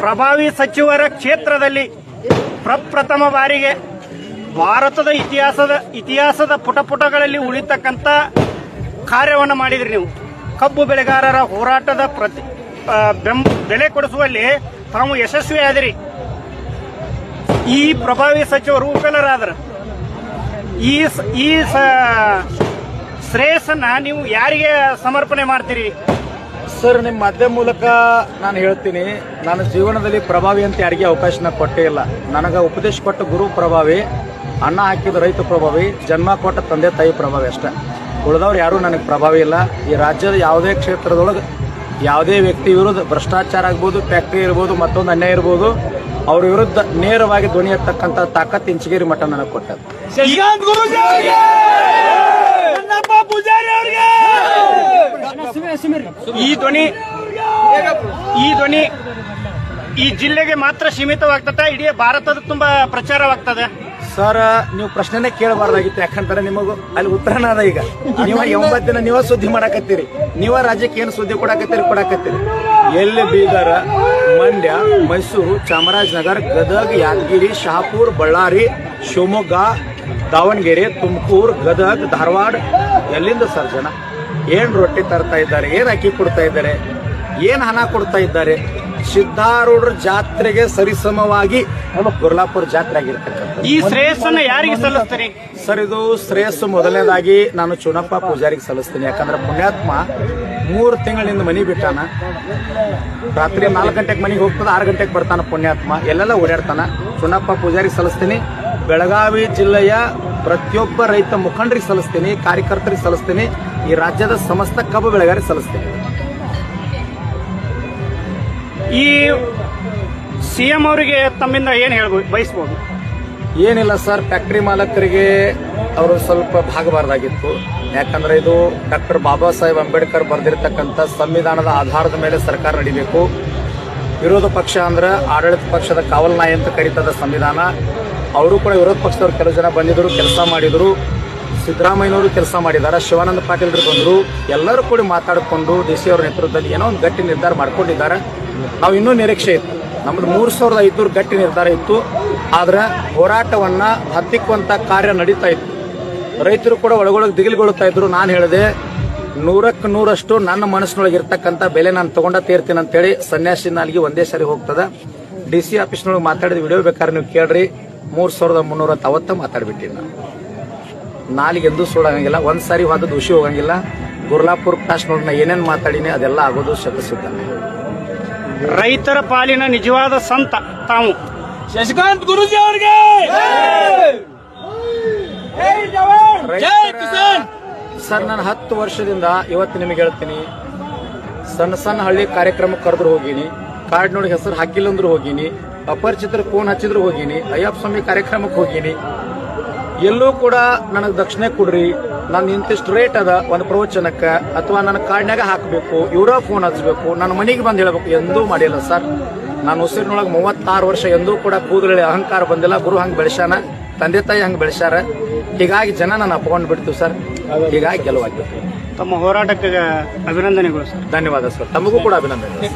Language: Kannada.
ಪ್ರಭಾವಿ ಸಚಿವರ ಕ್ಷೇತ್ರದಲ್ಲಿ ಪ್ರಪ್ರಥಮ ಬಾರಿಗೆ ಭಾರತದ ಇತಿಹಾಸದ ಇತಿಹಾಸದ ಪುಟ ಪುಟಗಳಲ್ಲಿ ಉಳಿತಕ್ಕಂಥ ಕಾರ್ಯವನ್ನು ಮಾಡಿದ್ರಿ ನೀವು. ಕಬ್ಬು ಬೆಳೆಗಾರರ ಹೋರಾಟದ ಪ್ರತಿ ಬೆಲೆ ಕೊಡಿಸುವಲ್ಲಿ ತಾವು ಯಶಸ್ವಿ ಆದಿರಿ ಈ ಪ್ರಭಾವಿ ಸಚಿವರು ವಿಫಲರಾದರು ಈ ಈ ಶ್ರೇಯಸ್ಸನ್ನ ನೀವು ಯಾರಿಗೆ ಸಮರ್ಪಣೆ ಮಾಡ್ತೀರಿ? ಸರ್ ನಿಮ್ಮ ಮಾಧ್ಯಮ ಮೂಲಕ ನಾನು ಹೇಳ್ತೀನಿ ನನ್ನ ಜೀವನದಲ್ಲಿ ಪ್ರಭಾವಿ ಅಂತ ಯಾರಿಗೆ ಅವಕಾಶನ ಕೊಟ್ಟೇ ಇಲ್ಲ. ನನಗೆ ಉಪದೇಶ ಕೊಟ್ಟ ಗುರು ಪ್ರಭಾವಿ, ಅನ್ನ ಹಾಕಿದ ರೈತ ಪ್ರಭಾವಿ, ಜನ್ಮ ಕೊಟ್ಟ ತಂದೆ ತಾಯಿ ಪ್ರಭಾವಿ ಅಷ್ಟೇ. ಉಳಿದವ್ರು ಯಾರೂ ನನಗೆ ಪ್ರಭಾವಿ ಇಲ್ಲ. ಈ ರಾಜ್ಯದ ಯಾವುದೇ ಕ್ಷೇತ್ರದೊಳಗೆ ಯಾವುದೇ ವ್ಯಕ್ತಿ ವಿರುದ್ಧ ಭ್ರಷ್ಟಾಚಾರ ಆಗ್ಬೋದು, ಫ್ಯಾಕ್ಟ್ರಿ ಇರ್ಬೋದು, ಮತ್ತೊಂದು ಅನ್ಯಾಯ ಇರ್ಬೋದು, ಅವ್ರ ವಿರುದ್ಧ ನೇರವಾಗಿ ಧ್ವನಿ ಎತ್ತಕ್ಕಂಥ ತಾಕತ್ ಇಂಚಗೇರಿ ಮಠ ನನಗೆ ಕೊಟ್ಟದ್ದು ಈ ಧ್ವನಿ ಈ ಧ್ವನಿ ಈ ಜಿಲ್ಲೆಗೆ ಮಾತ್ರ ಸೀಮಿತವಾಗ್ತದೆ ಇಡೀ ಭಾರತದ ತುಂಬಾ ಪ್ರಚಾರವಾಗ್ತದೆ. ಸರ್ ನೀವು ಪ್ರಶ್ನೆನೇ ಕೇಳಬಾರ್ದಾಗಿತ್ತು ಯಾಕಂತಾರೆ ನಿಮಗೂ ಅಲ್ಲಿ ಉತ್ತರನ ಅದ ಈಗ. ನೀವ ಎಂಬತ್ತು ದಿನ ನೀವ ಸುದ್ದಿ ಮಾಡಾಕತ್ತೀರಿ. ನೀವ ರಾಜ್ಯಕ್ಕೆ ಏನು ಸುದ್ದಿ ಕೊಡಾಕತ್ತೀರಿ ಕೊಡಾಕತ್ತೀರಿ. ಎಲ್ಲಿ ಬೀದರ ಮಂಡ್ಯ ಮೈಸೂರು ಚಾಮರಾಜನಗರ ಗದಗ ಯಾದಗಿರಿ ಶಹಾಪುರ್ ಬಳ್ಳಾರಿ ಶಿವಮೊಗ್ಗ ದಾವಣಗೆರೆ ತುಮಕೂರು ಗದಗ ಧಾರವಾಡ ಎಲ್ಲಿಂದ ಸರ್ ಜನ? ಏನ್ ರೊಟ್ಟಿ ತರ್ತಾ ಇದ್ದಾರೆ ಏನು ಅಕ್ಕಿ ಕೊಡ್ತಾ ಇದ್ದಾರೆ ಏನು ಹಣ ಕೊಡ್ತಾ ಇದ್ದಾರೆ ಸಿದ್ಧಾರೂಢರ ಜಾತ್ರೆಗೆ ಸರಿಸಮವಾಗಿ ನಮ್ಮ ಕುರ್ಲಾಪುರ ಜಾತ್ರೆ ಆಗಿರ್ತಕ್ಕಂಥ ಈ ಶ್ರೇಯಸ್ಸನ್ನ ಯಾರಿಗೆ ಸಲ್ಲಿಸ್ತೀರಿ? ಸರ್ ಇದು ಶ್ರೇಯಸ್ಸು ಮೊದಲನೇದಾಗಿ ನಾನು ಚುನಪ್ಪ ಪೂಜಾರಿಗೆ ಸಲ್ಲಿಸ್ತೀನಿ. ಯಾಕಂದ್ರೆ ಪುಣ್ಯಾತ್ಮ ಮೂರು ತಿಂಗಳಿಂದ ಮನಿ ಬಿಟ್ಟಾನ. ರಾತ್ರಿ ನಾಲ್ಕು ಗಂಟೆಗೆ ಮನೆಗೆ ಹೋಗ್ತದೆ ಆರು ಗಂಟೆಗೆ ಬರ್ತಾನ ಪುಣ್ಯಾತ್ಮ. ಎಲ್ಲೆಲ್ಲ ಓಡಾಡ್ತಾನ. ಚುನಪ್ಪ ಪೂಜಾರಿಗೆ ಸಲ್ಲಿಸ್ತೀನಿ. ಬೆಳಗಾವಿ ಜಿಲ್ಲೆಯ ಪ್ರತಿಯೊಬ್ಬ ರೈತ ಮುಖಂಡರಿಗೆ ಸಲ್ಲಿಸ್ತೇನೆ ಕಾರ್ಯಕರ್ತರಿಗೆ ಸಲ್ಲಿಸ್ತೇನೆ ಈ ರಾಜ್ಯದ ಸಮಸ್ತ ಕಬ್ಬು ಬೆಳೆಗಾರಿಗೆ ಸಲ್ಲಿಸ್ತೇನೆ. ಈ ಸಿಎಂ ಅವರಿಗೆ ತಮ್ಮಿಂದ ಏನು ಹೇಳ್ಬೋದು ಬಯಸ್ಬೋದು? ಏನಿಲ್ಲ ಸರ್ ಫ್ಯಾಕ್ಟರಿ ಮಾಲಕರಿಗೆ ಅವರು ಸ್ವಲ್ಪ ಭಾಗಬಾರ್ದಾಗಿತ್ತು. ಯಾಕಂದ್ರೆ ಇದು ಡಾಕ್ಟರ್ ಬಾಬಾ ಸಾಹೇಬ್ ಅಂಬೇಡ್ಕರ್ ಬರೆದಿರ್ತಕ್ಕಂಥ ಸಂವಿಧಾನದ ಆಧಾರದ ಮೇಲೆ ಸರ್ಕಾರ ನಡಿಬೇಕು. ವಿರೋಧ ಪಕ್ಷ ಅಂದ್ರೆ ಆಡಳಿತ ಪಕ್ಷದ ಕಾವಲ್ ನಾಯಿ ಅಂತ ಕರೀತದ ಸಂವಿಧಾನ. ಅವರು ಕೂಡ ವಿರೋಧ ಪಕ್ಷದವ್ರು ಕೆಲವು ಜನ ಬಂದಿದ್ದರು ಕೆಲಸ ಮಾಡಿದರು. ಸಿದ್ದರಾಮಯ್ಯನವರು ಕೆಲಸ ಮಾಡಿದ್ದಾರೆ, ಶಿವಾನಂದ ಪಾಟೀಲ್ರು ಬಂದರು. ಎಲ್ಲರೂ ಕೂಡ ಮಾತಾಡಿಕೊಂಡು ಡಿ ಸಿ ಅವರ ನೇತೃತ್ವದಲ್ಲಿ ಏನೋ ಒಂದು ಗಟ್ಟಿ ನಿರ್ಧಾರ ಮಾಡ್ಕೊಂಡಿದ್ದಾರೆ. ನಾವು ಇನ್ನೂ ನಿರೀಕ್ಷೆ ಇತ್ತು. ನಮ್ಮದು ಮೂರು ಸಾವಿರದ ಐದುನೂರು ಗಟ್ಟಿ ನಿರ್ಧಾರ ಇತ್ತು. ಆದರೆ ಹೋರಾಟವನ್ನು ಹತ್ತಿಕ್ಕುವಂಥ ಕಾರ್ಯ ನಡೀತಾ ಇತ್ತು. ರೈತರು ಕೂಡ ಒಳಗೊಳಗೆ ದಿಗಿಲ್ಗೊಳ್ತಾ ಇದ್ರು. ನಾನು ಹೇಳಿದೆ, ನೂರಕ್ಕೆ ನೂರಷ್ಟು ನನ್ನ ಮನಸ್ಸಿನೊಳಗೆ ಇರ್ತಕ್ಕಂಥ ಬೆಲೆ ನಾನು ತಗೊಂಡ ತೀರ್ತೀನಿ ಅಂತೇಳಿ ಸನ್ಯಾಸಿನ ಅಲ್ಲಿಗೆ ಒಂದೇ ಸಾರಿ ಹೋಗ್ತದೆ. ಡಿ ಸಿ ಆಫೀಸ್ನೊಳಗೆ ಮಾತಾಡಿದ ವಿಡಿಯೋ ಬೇಕಾದ್ರೆ ನೀವು ಕೇಳ್ರಿ. ಮೂರ್ ಸಾವಿರದ ಮುನ್ನೂರ ಅವತ್ತ ಮಾತಾಡ್ಬಿಟ್ಟಿನಿ ನಾನು ನಾಲಿಗೆ ಎಂದೂ ಸುಳ್ಳಂಗಿಲ್ಲ ಒಂದ್ ಸಾರಿ ಹೋದ ದುಷಿ ಹೋಗಂಗಿಲ್ಲ. ಗುರ್ಲಾಪುರ್ ಕ್ಲಾಸ್ ನೋಡಿ ನಾ ಏನೇನ್ ಮಾತಾಡಿನಿ ಅದೆಲ್ಲ ಆಗೋದು ಶತಸಿದ್ಧ. ರೈತರ ಪಾಲಿನ ನಿಜವಾದ ಸಂತ ತಾವು. ಶಶಿಕಾಂತ್ ಗುರುಜಿ ಅವರಿಗೆ! ಜೈ ಕಿಸಾನ್! ಸರ್ ನಾನು ಹತ್ತು ವರ್ಷದಿಂದ ಇವತ್ತು ನಿಮಗೆ ಹೇಳ್ತೀನಿ. ಸಣ್ಣ ಸಣ್ಣ ಹಳ್ಳಿ ಕಾರ್ಯಕ್ರಮಕ್ಕೆ ಕರೆದ್ರು ಹೋಗಿನಿ. ಕಾರ್ಡ್ ನೋಡಿ ಹೆಸರು ಹಾಕಿಲ್ಲ ಅಂದ್ರೂ ಹೋಗಿನಿ. ಅಪರಿಚಿತರ ಫೋನ್ ಹಚ್ಚಿದ್ರು ಹೋಗಿನಿ ಅಯ್ಯಪ್ಪ ಸ್ವಾಮಿ ಕಾರ್ಯಕ್ರಮಕ್ಕೆ ಹೋಗೀನಿ. ಎಲ್ಲೂ ಕೂಡ ನನಗೆ ದಕ್ಷಿಣೆ ಕೊಡ್ರಿ ನಾನು ಇಂತಿಷ್ಟು ರೇಟ್ ಅದ ಒಂದು ಪ್ರವಚನಕ್ಕೆ ಅಥವಾ ನನ್ನ ಕಾರ್ಡ್ನಾಗ ಹಾಕಬೇಕು ಇವರ ಫೋನ್ ಹಚ್ಚಬೇಕು ನನ್ನ ಮನೆಗೆ ಬಂದು ಹೇಳಬೇಕು ಎಂದೂ ಮಾಡಿಲ್ಲ ಸರ್. ನಾನು ಉಸಿರಿನೊಳಗೆ ಮೂವತ್ತಾರು ವರ್ಷ ಎಂದೂ ಕೂಡ ಕೂದಲಲ್ಲಿ ಅಹಂಕಾರ ಬಂದಿಲ್ಲ ಗುರು ಹಂಗೆ ಬೆಳೆಸ್ಯಾನ ತಂದೆ ತಾಯಿ ಹಂಗೆ ಬೆಳೆಸ್ಯಾರ. ಹೀಗಾಗಿ ಜನ ನಾನು ಅಪ್ಕೊಂಡು ಬಿಡ್ತೀವಿ ಸರ್. ಹೀಗಾಗಿ ಗೆಲುವಾಗಿತ್ತು ತಮ್ಮ ಹೋರಾಟಕ್ಕೆ ಅಭಿನಂದನೆಗಳು ಸರ್. ಧನ್ಯವಾದ ಸರ್. ತಮಗೂ ಕೂಡ ಅಭಿನಂದನೆ